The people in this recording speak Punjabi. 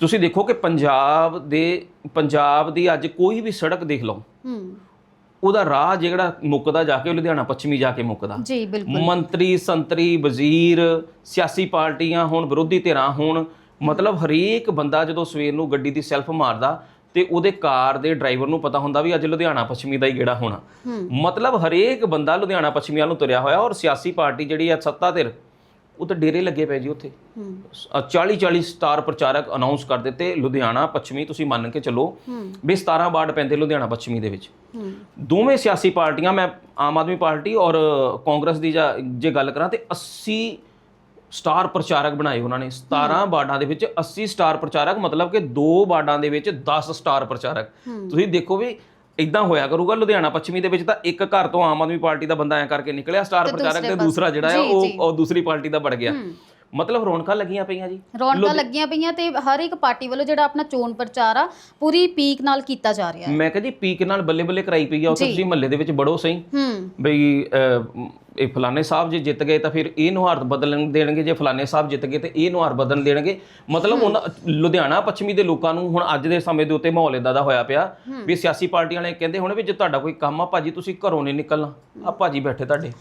ਤੁਸੀਂ ਦੇਖੋ ਕਿ ਪੰਜਾਬ ਦੇ ਪੰਜਾਬ ਦੀ ਅੱਜ ਕੋਈ ਵੀ ਸੜਕ ਦੇਖ ਲਓ ਹੂੰ। ਉਹਦਾ ਰਾਹ ਜਿਹੜਾ ਮੁੱਕਦਾ ਜਾ ਕੇ ਲੁਧਿਆਣਾ ਪੱਛਮੀ ਜਾ ਕੇ ਮੁੱਕਦਾ। ਜੀ ਬਿਲਕੁਲ। ਮੰਤਰੀ ਸੰਤਰੀ ਵਜ਼ੀਰ ਸਿਆਸੀ ਪਾਰਟੀਆਂ ਹੋਣ ਵਿਰੋਧੀ ਧਿਰਾਂ ਹੋਣ ਮਤਲਬ ਹਰੇਕ ਬੰਦਾ ਜਦੋਂ ਸਵੇਰ ਨੂੰ ਗੱਡੀ ਦੀ ਸੈਲਫ ਮਾਰਦਾ ਤੇ ਉਹਦੇ ਕਾਰ ਦੇ ਡਰਾਈਵਰ ਨੂੰ ਪਤਾ ਹੁੰਦਾ ਵੀ ਅੱਜ ਲੁਧਿਆਣਾ ਪੱਛਮੀ ਦਾ ਹੀ ਗੇੜਾ ਹੋਣਾ। ਮਤਲਬ ਹਰੇਕ ਬੰਦਾ ਲੁਧਿਆਣਾ ਪੱਛਮੀ ਵੱਲ ਨੂੰ ਤੁਰਿਆ ਹੋਇਆ ਔਰ ਸਿਆਸੀ ਪਾਰਟੀ ਜਿਹੜੀ ਆ ਸੱਤਾ ਧਿਰ ਉਹ ਤਾਂ ਡੇਰੇ ਲੱਗੇ ਪਏ ਜੀ ਉੱਥੇ। 40 40 ਸਟਾਰ ਪ੍ਰਚਾਰਕ ਅਨਾਉਂਸ ਕਰ ਦਿੱਤੇ, ਲੁਧਿਆਣਾ, ਪੱਛਮੀ, ਤੁਸੀਂ ਮੰਨ ਕੇ ਚੱਲੋ ਵੀ 17 ਵਾਰਡ ਪੈਂਦੇ ਲੁਧਿਆਣਾ, ਪੱਛਮੀ ਦੇ ਵਿੱਚ। ਦੋਵੇਂ ਸਿਆਸੀ ਪਾਰਟੀਆਂ, ਮੈਂ ਆਮ ਆਦਮੀ ਪਾਰਟੀ ਔਰ ਕਾਂਗਰਸ ਦੀ ਜੇ ਗੱਲ ਕਰਾਂ ਤੇ 80 ਸਟਾਰ ਪ੍ਰਚਾਰਕ ਬਣਾਏ ਉਹਨਾਂ ਨੇ। 17 ਵਾਰਡਾਂ ਦੇ ਵਿੱਚ 80 ਸਟਾਰ ਪ੍ਰਚਾਰਕ, ਮਤਲਬ ਕਿ ਦੋ ਵਾਰਡਾਂ ਦੇ ਵਿੱਚ 10 ਸਟਾਰ ਪ੍ਰਚਾਰਕ। ਤੁਸੀਂ ਦੇਖੋ ਵੀ ਇਦਾਂ ਹੋਇਆ ਕਰੂਗਾ ਲੁਧਿਆਣਾ ਪੱਛਮੀ ਦੇ ਵਿੱਚ ਤਾਂ ਇੱਕ ਘਰ ਤੋਂ ਆਮ ਆਦਮੀ ਪਾਰਟੀ ਦਾ ਬੰਦਾ ਐ ਕਰਕੇ ਨਿਕਲਿਆ ਸਟਾਰ ਪ੍ਰਚਾਰਕ ਤੇ ਦੂਸਰਾ ਜਿਹੜਾ ਹੈ ਉਹ ਦੂਸਰੀ ਪਾਰਟੀ ਦਾ ਵੜ ਗਿਆ। ਮਤਲਬ ਰੌਣਕਾਂ ਲੱਗੀਆਂ ਪਈਆਂ ਜੀ। ਰੌਣਕਾਂ ਲੱਗੀਆਂ ਪਈਆਂ ਤੇ ਹਰ ਇੱਕ ਪਾਰਟੀ ਵੱਲੋਂ ਜਿਹੜਾ ਆਪਣਾ ਚੋਣ ਪ੍ਰਚਾਰ ਆ ਪੂਰੀ ਪੀਕ ਨਾਲ ਕੀਤਾ ਜਾ ਰਿਹਾ ਹੈ। ਮੈਂ ਕਿਹਾ ਜੀ ਪੀਕ ਨਾਲ ਬੱਲੇ ਬੱਲੇ ਕਰਾਈ ਪਈ ਆ ਉੱਥੇ ਤੁਸੀਂ ਮਹੱਲੇ ਦੇ ਵਿੱਚ ਬੜੋ ਸਹੀ। ਹੂੰ। ਬਈ ਇਹ ਫਲਾਣੇ ਸਾਹਿਬ ਜੇ ਜਿੱਤ ਗਏ ਤਾਂ ਫਿਰ ਇਹ ਨੁਹਾਰ ਬਦਲਣ ਦੇਣਗੇ ਜੇ ਫਲਾਣੇ ਸਾਹਿਬ ਜਿੱਤ ਗਏ ਤੇ ਇਹ ਨੁਹਾਰ ਬਦਲਣ ਦੇਣਗੇ। ਮਤਲਬ ਉਹਨਾਂ ਲੁਧਿਆਣਾ ਪੱਛਮੀ ਦੇ ਲੋਕਾਂ ਨੂੰ ਹੁਣ ਅੱਜ ਦੇ ਸਮੇਂ ਦੇ ਉੱਤੇ ਮਾਹੌਲ ਇਦਾਂ ਦਾ ਹੋਇਆ ਪਿਆ ਵੀ ਸਿਆਸੀ ਪਾਰਟੀਆਂ ਵਾਲੇ ਕਹਿੰਦੇ ਹੁਣ ਵੀ ਜੇ ਤੁਹਾਡਾ ਕੋਈ ਕੰਮ ਆ ਭਾਜੀ ਤੁਸੀਂ ਘਰੋਂ ਨਹੀਂ ਨਿਕਲਣਾ। ਆ ਭਾਜੀ ਬੈਠੇ ਤੁਹਾਡੇ।